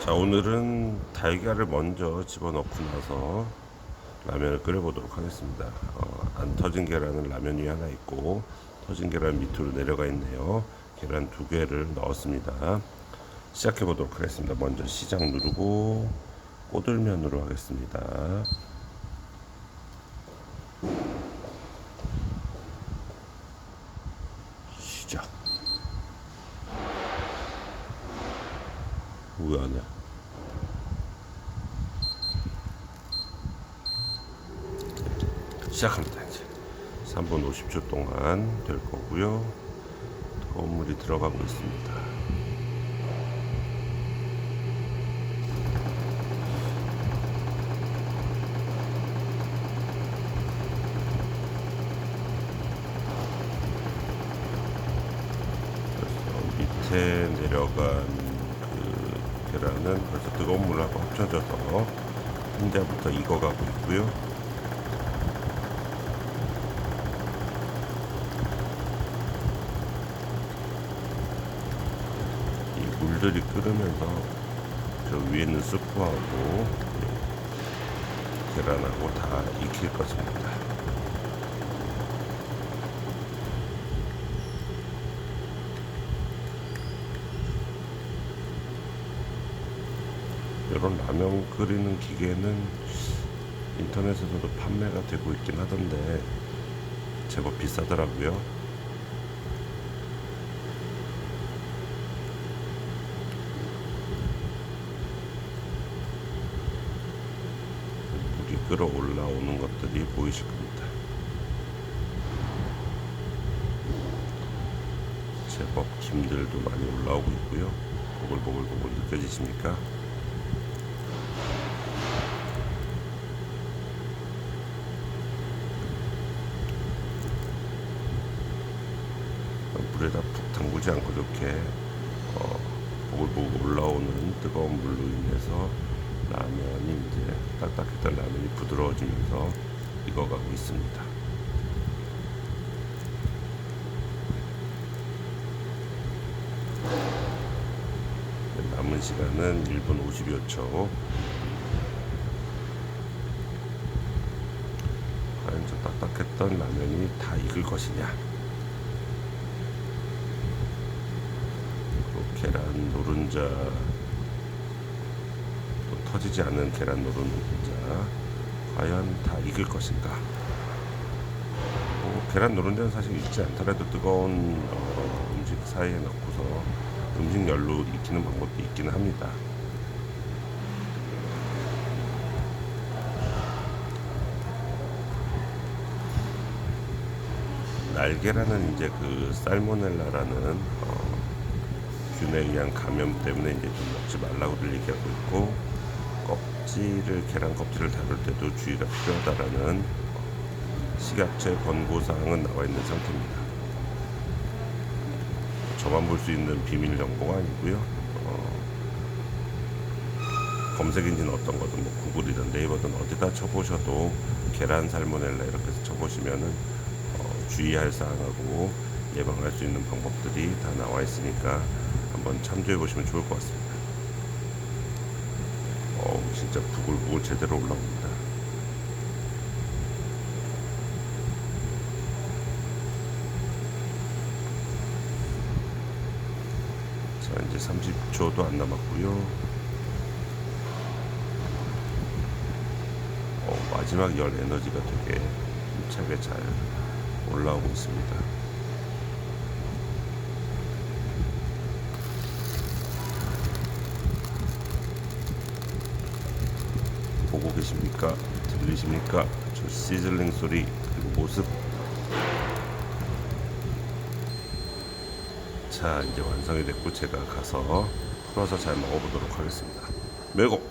자 오늘은 달걀을 먼저 집어넣고 나서 라면을 끓여보도록 하겠습니다. 어, 안 터진 계란은 라면 위에 하나 있고 터진 계란 밑으로 내려가 있네요. 계란 두 개를 넣었습니다. 시작해 보도록 하겠습니다. 먼저 시작 누르고 꼬들면으로 하겠습니다. 시작. 해? 시작합니다 이제. 3분 50초 동안 될 거고요. 더운 물이 들어가고 있습니다. 밑에 내려간 그 계란은 벌써 뜨거운 물하고 합쳐져서 현재부터 익어가고 있고요 이 물들이 끓으면서 저 위에 있는 스프하고 계란하고 다 익힐 것입니다. 이런 라면 끓이는 기계는 인터넷에서도 판매가 되고 있긴 하던데 제법 비싸더라고요. 물이 끓어올라오는 것들이 보이실 겁니다. 제법 김들도 많이 올라오고 있고요. 보글보글보글 느껴지십니까? 물에다 푹 담그지 않고 이렇게 어, 보글보글 올라오는 뜨거운 물로 인해서 라면이 이제 딱딱했던 라면이 부드러워지면서 익어가고 있습니다. 네, 남은 시간은 1분 50여 초. 과연 저 딱딱했던 라면이 다 익을 것이냐? 또 계란 노른자 또 터지지 않은 계란 노른자 과연 다 익을 것인가? 뭐, 계란 노른자는 사실 익지 않더라도 뜨거운 어, 음식 사이에 넣고서 음식 열로 익히는 방법도 있기는 합니다. 날계란은 이제 그 살모넬라라는 어, 균에 의한 감염 때문에 이제 좀 먹지 말라고들 얘기하고 있고 껍질을 계란 껍질을 다룰 때도 주의가 필요하다라는 어, 식약처의 권고 사항은 나와 있는 상태입니다. 저만 볼 수 있는 비밀 정보가 아니고요. 어, 검색 엔진 어떤 거든 뭐 구글이든 네이버든 어디다 쳐보셔도 계란 살모넬라 이렇게 해서 쳐보시면은 어, 주의할 사항하고 예방할 수 있는 방법들이 다 나와 있으니까 한번 참조해 보시면 좋을 것 같습니다. 어 진짜 부글부글 제대로 올라옵니다. 자 이제 30초도 안 남았고요. 어, 마지막 열 에너지가 되게 힘차게 잘 올라오고 있습니다. 보고 계십니까? 들리십니까? 저 시즐링 소리 그리고 모습 자 이제 완성이 됐고 제가 가서 풀어서 잘 먹어보도록 하겠습니다 매고